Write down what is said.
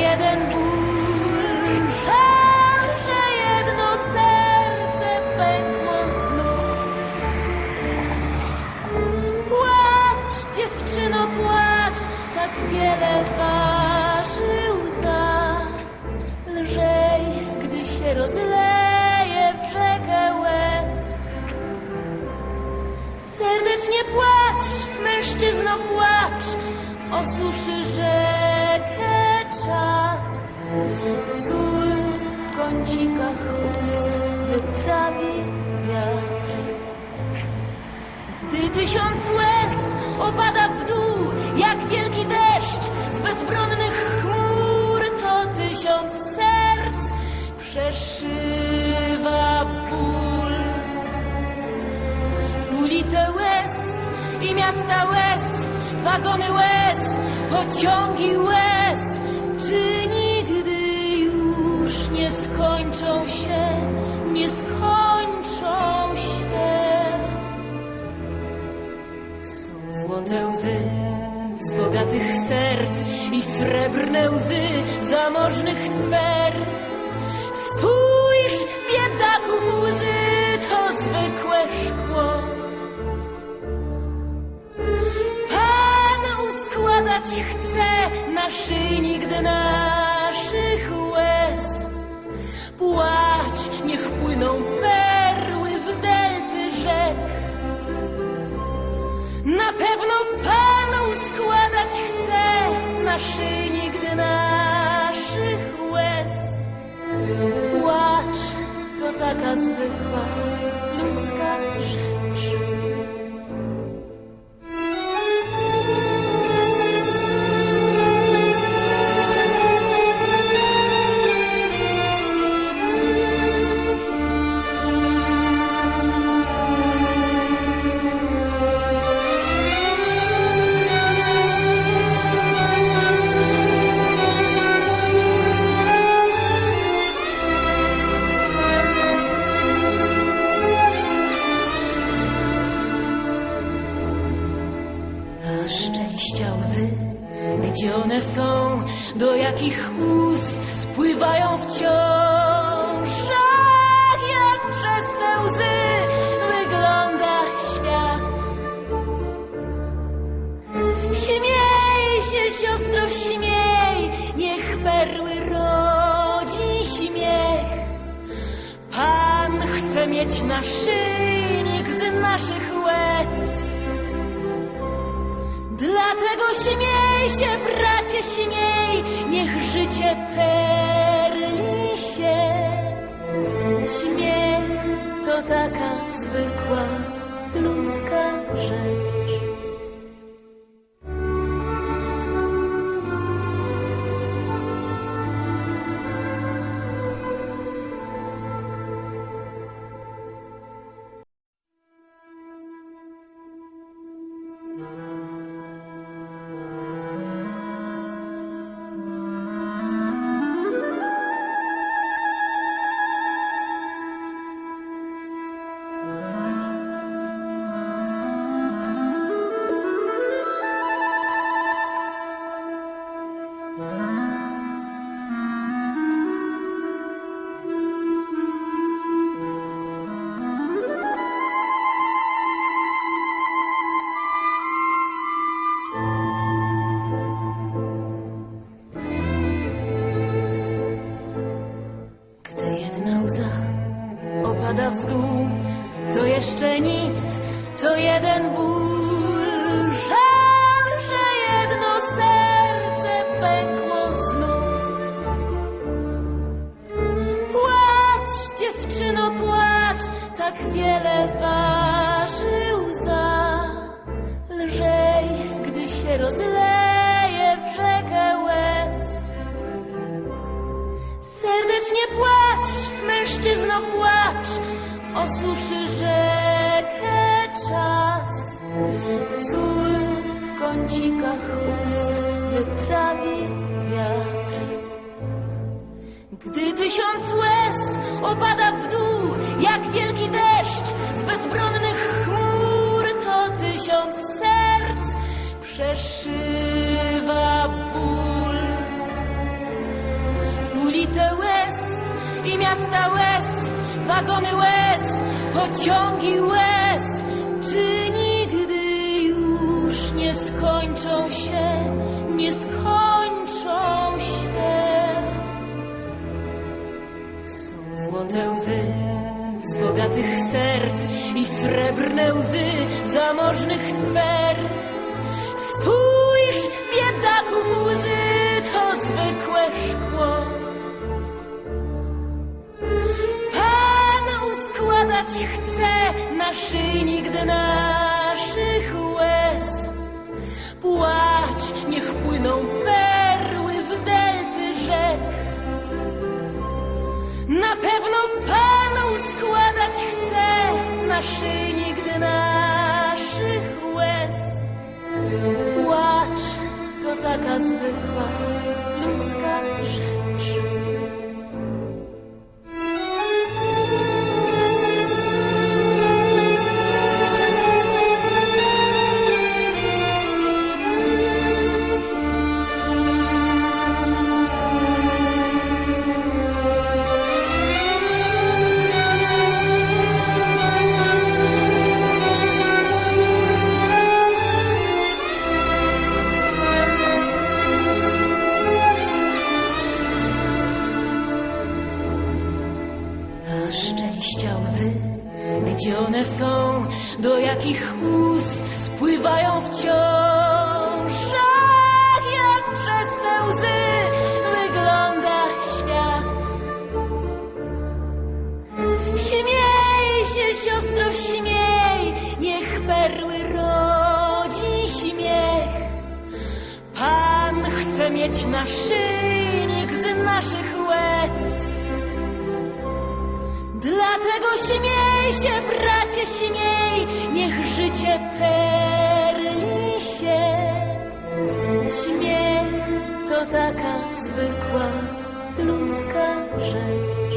jeden ból. Żal, że jedno serce pękło znów. Płacz, dziewczyno, płacz, tak wiele waży łza. Lżej, gdy się rozleje w rzekę łez. Serdecznie płacz, mężczyzno, płacz, osuszy rzekę Sól w kącikach ust wytrawi wiatr. Gdy tysiąc łez opada w dół, jak wielki deszcz z bezbronnych chmur, to tysiąc serc przeszywa ból. Ulice łez i miasta łez, wagony łez, pociągi łez, czy nie skończą się, nie skończą się? Są złote łzy z bogatych serc i srebrne łzy zamożnych sfer. Spójrz, biedaków łzy to zwykłe szkło. Pan uskładać chce naszyjnik naszych łez. Płacz, niech płyną perły w delty rzek. Na pewno Pan uskładać chce naszyjnik z naszych gdzie one są, do jakich ust spływają wciąż? Ach, jak przez te łzy wygląda świat. Śmiej się, siostro, śmiej, niech perły rodzi śmiech. Pan chce mieć naszyjnik z naszych łez. Dlatego śmiej się, bracie, śmiej, niech życie perli się. Śmiech to taka zwykła ludzka rzecz. Wiele waży łza. Lżej, gdy się rozleje w rzekę łez. Serdecznie płacz, mężczyzno, płacz, osuszy rzekę czas. Sól w kącikach ust wytrawi wiatr. Gdy tysiąc łez opada w dół, jak wielki deszcz z bezbronnych chmur, to tysiąc serc przeszywa ból. ulice łez i miasta łez, wagony łez, pociągi łez. Czy nigdy już nie skończą się, nie skończą się? Są złote łzy z bogatych serc i srebrne łzy zamożnych sfer. Spójrz, biedaków łzy to zwykłe szkło. Pan uskładać chce naszyjnik z naszych łez. Płacz, niech płyną perły naszyjnik z naszych łez. Płacz to taka zwykła szczęścia łzy, gdzie one są, do jakich ust spływają wciąż? Ach, jak przez te łzy wygląda świat. Śmiej się, siostro, śmiej, niech perły rodzi śmiech. Pan chce mieć naszyjnik z naszych śmiej się, bracie, śmiej, niech życie perli się. Śmiech to taka zwykła ludzka rzecz.